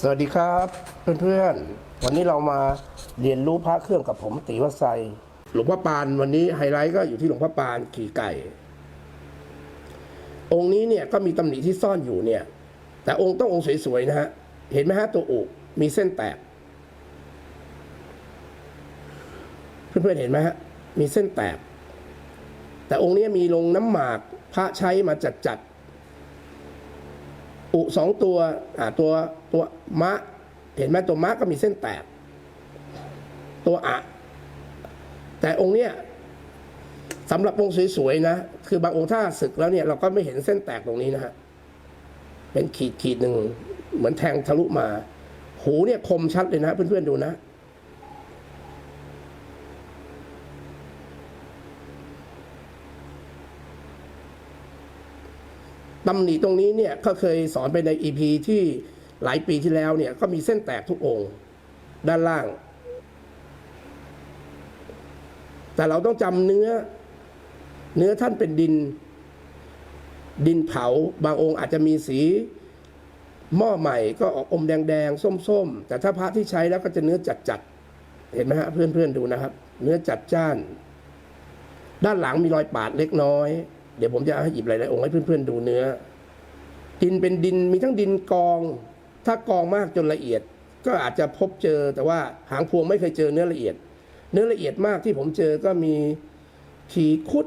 สวัสดีครับเพื่อนๆ วันนี้เรามาเรียนรู้พระเครื่องกับผมตีวัไซหลวงพ่อปานวันนี้ไฮไลท์ก็อยู่ที่หลวงพ่อปานขี่ไก่ องค์นี้เนี่ยก็มีตำหนิที่ซ่อนอยู่เนี่ย แต่องค์ต้ององค์สวยๆนะฮะ เห็นไหมฮะตัวอุมีเส้นแตก เพื่อนๆเห็นไหมฮะ มีเส้นแตก แต่องค์นี้มีลงน้ำหมากพระใช้มาจัดๆ อุสองตัวอ่าตัวตัวมะ เห็นไหมตัวมะก็มีเส้นแตก ตัวอะ แต่องค์เนี้ยสำหรับองค์สวยๆนะ คือบางองค์ถ้าศึกแล้วเนี่ย เราก็ไม่เห็นเส้นแตกตรงนี้นะฮะ เป็นขีดขีดหนึ่งเหมือนแทงทะลุมา หูเนี่ยคมชัดเลยนะเพื่อนๆดูนะ ตำหนิตรงนี้เนี่ยก็เคยสอนไปในอีพีที่หลายปีที่แล้วเนี่ยก็มีเส้นแตกทุกองค์ด้านล่าง แต่เราต้องจำเนื้อ เนื้อท่านเป็นดิน ดินเผา บางองค์อาจจะมีสีหม้อใหม่ก็ออกอมแดงๆ ส้มๆ แต่ถ้าพระที่ใช้แล้วก็จะเนื้อจัดๆ เห็นไหมฮะเพื่อนๆดูนะครับ เนื้อจัดจ้าน ด้านหลังมีรอยปาดเล็กน้อย เดี๋ยวผมจะให้หยิบหลายๆองค์ให้เพื่อนๆดูเนื้อ ดินเป็นดินมีทั้งดินกอง ถ้ากองมากจนละเอียด ก็อาจจะพบเจอแต่ว่าหางพวงไม่เคยเจอเนื้อละเอียด เนื้อละเอียดมากที่ผมเจอก็มีขีคุด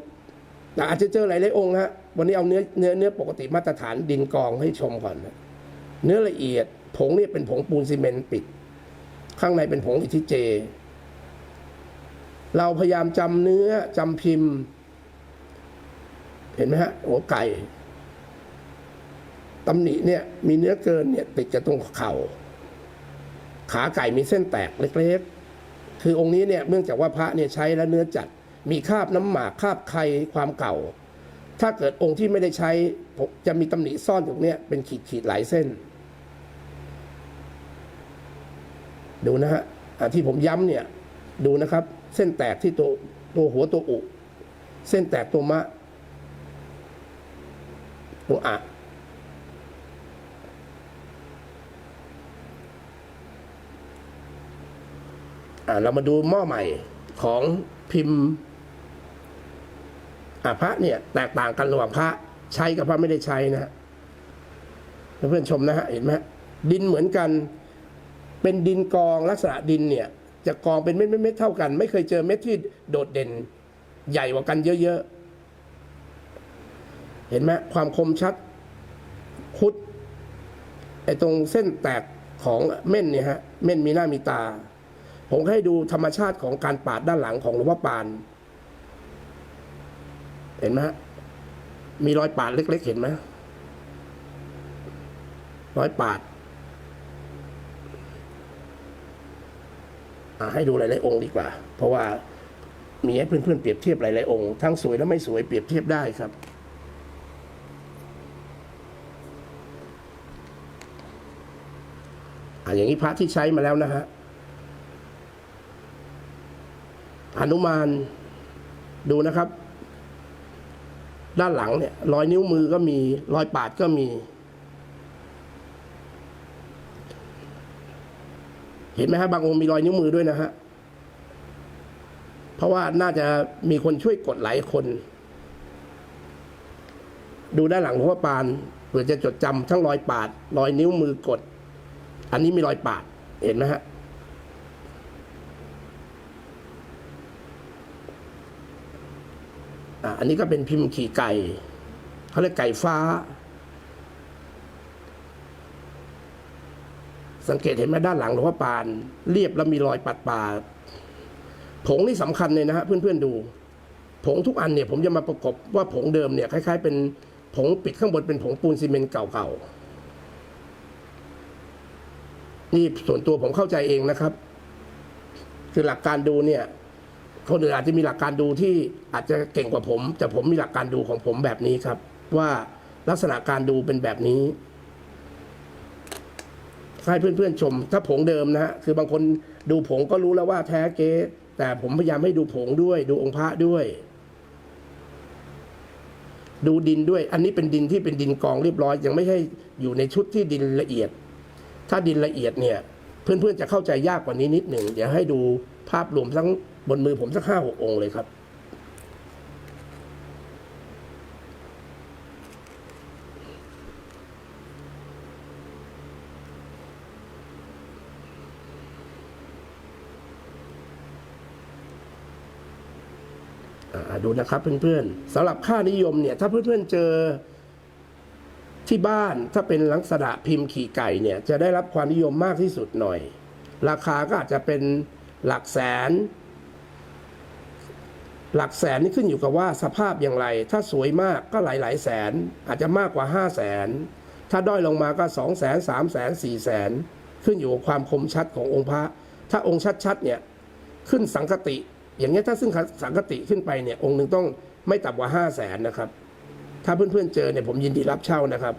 แต่อาจจะเจอหลายๆองค์ฮะวันนี้เอาเนื้อเนื้อเนื้อปกติมาตรฐานดินกองให้ชมก่อนนะเนื้อละเอียด ผงเนี่ยเป็นผงปูนซีเมนต์ปิด ข้างในเป็นผงอิทิเจ เราพยายามจำเนื้อจำพิมพ์ เห็นไหมฮะหัวไก่ตำหนิเนี่ยมีเนื้อเกินเนี่ยติดกับตรงเข่า ขาไก่มีเส้นแตกเล็กๆ คือองค์นี้เนี่ยเนื่องจากว่าพระเนี่ยใช้แล้วเนื้อจัด มีคาบน้ำหมากคาบไข่ความเก่า ถ้าเกิดองค์ที่ไม่ได้ใช้จะมีตำหนิซ่อนอยู่เนี่ยเป็นขีดๆหลายเส้น ดูนะฮะที่ผมย้ำเนี่ยดูนะครับ เส้นแตกที่ตัวตัวหัวตัวอุ เส้นแตกตัวมะ ตัวอะอ่าเรามาดูหม้อใหม่ของพิมพ์พระเนี่ย แตกต่างกันระหว่างพระใช้กับพระไม่ได้ใช้นะฮะเพื่อนๆชมนะฮะเห็นไหมดินเหมือนกัน เป็นดินกองลักษณะดินเนี่ย จะกองเป็นเม็ดเม็ดเท่ากัน ไม่เคยเจอเม็ดที่โดดเด่น ใหญ่กว่ากันเยอะๆ เห็นไหมความคมชัดคุดไอ้ตรงเส้นแตกของเม่นเนี่ยฮะเม่นมีหน้ามีตา ผมให้ดูธรรมชาติของการปาดด้านหลังของหลวงพ่อปาน เห็นไหมมีรอยปาดเล็ก ๆ เห็นไหมรอยปาดอะให้ดูหลายๆองค์ดีกว่า เพราะว่ามีให้เพื่อนๆเปรียบเทียบหลายๆองค์ทั้งสวยและไม่สวยเปรียบเทียบได้ครับ อย่างนี้พระที่ใช้มาแล้วนะฮะหนุมานดูนะครับ ด้านหลังเนี่ยรอยนิ้วมือก็มี รอยปาดก็มี เห็นไหมฮะบางองค์มีรอยนิ้วมือด้วยนะฮะเพราะว่าน่าจะมีคนช่วยกดหลายคน ดูด้านหลังหลวงพ่อปานเผื่อจะจดจำทั้งรอยปาด รอยนิ้วมือกด อันนี้มีรอยปาด เห็นไหมฮะ อันนี้ก็เป็นพิมพ์ขี่ไก่ เขาเรียกไก่ฟ้า สังเกตเห็นไหมด้านหลังหลวงพ่อปาน เรียบแล้วมีรอยปัดปาดผงนี่สำคัญเลยนะฮะเพื่อนๆดู ผงทุกอันเนี่ย ผมจะมาประกบว่าผงเดิมเนี่ยคล้ายๆ เป็นผงปิดข้างบนเป็นผงปูนซีเมนต์เก่าๆ นี่ส่วนตัวผมเข้าใจเองนะครับ คือหลักการดูเนี่ย คนอื่นอาจจะมีหลักการดูที่อาจจะเก่งกว่าผม แต่ผมมีหลักการดูของผมแบบนี้ครับ ว่าลักษณะการดูเป็นแบบนี้ให้เพื่อนๆชม ถ้าผงเดิมนะฮะคือบางคนดูผงก็รู้แล้วว่าแท้เก๊แต่ผมพยายามให้ดูผงด้วย ดูองค์พระด้วย ดูดินด้วย อันนี้เป็นดินที่เป็นดินกองเรียบร้อย ยังไม่ใช่อยู่ในชุดที่ดินละเอียด ถ้าดินละเอียดเนี่ยเพื่อนๆจะเข้าใจยากกว่านี้นิดหนึ่งเดี๋ยวให้ดูภาพรวมทั้งบนมือผมสักห้าหกองค์เลยครับ ดูนะครับเพื่อนๆสำหรับค่านิยมเนี่ย ถ้าเพื่อนๆเจอ ที่บ้านถ้าเป็นลักษณะพิมพ์ขี่ไก่เนี่ยจะได้รับความนิยมมากที่สุดหน่อย ราคาก็อาจจะเป็นหลักแสน หลักแสนนี่ขึ้นอยู่กับว่าสภาพอย่างไร ถ้าสวยมากก็หลายๆแสน อาจจะมากกว่าห้าแสน ถ้าด้อยลงมาก็สองแสนสามแสนสี่แสนขึ้นอยู่กับความคมชัดขององค์พระ ถ้าองค์ชัดๆเนี่ยขึ้นสังคติ อย่างเงี้ยถ้าซึ่งสังคติขึ้นไปเนี่ยองค์หนึ่งต้องไม่ต่ำกว่าห้าแสนนะครับ ถ้าเพื่อนๆเจอเนี่ยผมยินดีรับเช่านะครับ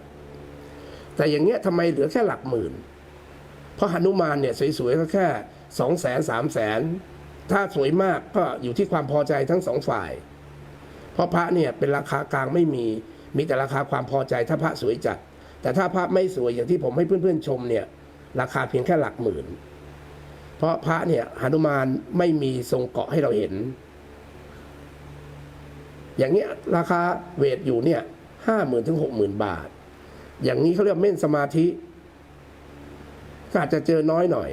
แต่อย่างเงี้ยทำไมเหลือแค่หลักหมื่น เพราะหนุมานเนี่ยสวยๆก็แค่สองแสนสามแสนถ้าสวยมากก็อยู่ที่ความพอใจทั้งสองฝ่าย เพราะพระเนี่ยเป็นราคากลางไม่มีมีแต่ราคาความพอใจถ้าพระสวยจัด แต่ถ้าพระไม่สวยอย่างที่ผมให้เพื่อนๆชมเนี่ย ราคาเพียงแค่หลักหมื่น เพราะพระเนี่ยหนุมานไม่มีทรงเกาะให้เราเห็น อย่างเงี้ยราคาเวทอยู่เนี่ยห้าหมื่นถึงหกหมื่นบาท อย่างนี้เขาเรียกเม่นสมาธิ ก็อาจจะเจอน้อยหน่อย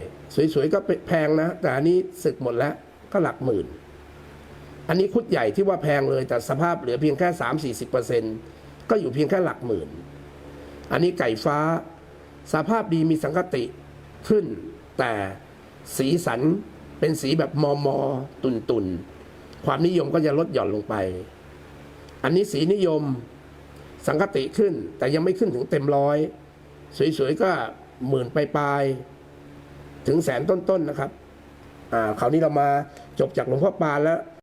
สวยๆก็แพงนะ แต่อันนี้ศึกหมดแล้วก็หลักหมื่น อันนี้คุดใหญ่ที่ว่าแพงเลยแต่สภาพเหลือเพียงแค่สามสี่สิบเปอร์เซ็นก็อยู่เพียงแค่หลักหมื่น อันนี้ไก่ฟ้า สภาพดีมีสังคติขึ้น แต่สีสันเป็นสีแบบมอมอตุนตุนๆความนิยมก็จะลดหย่อนลงไป อันนี้สีนิยมสังคติขึ้น แต่ยังไม่ขึ้นถึงเต็มร้อย สวยๆก็หมื่นปลายๆถึงแสนต้นๆนะครับอ่าคราวนี้เรามาจบจากหลวงพ่อปานแล้ว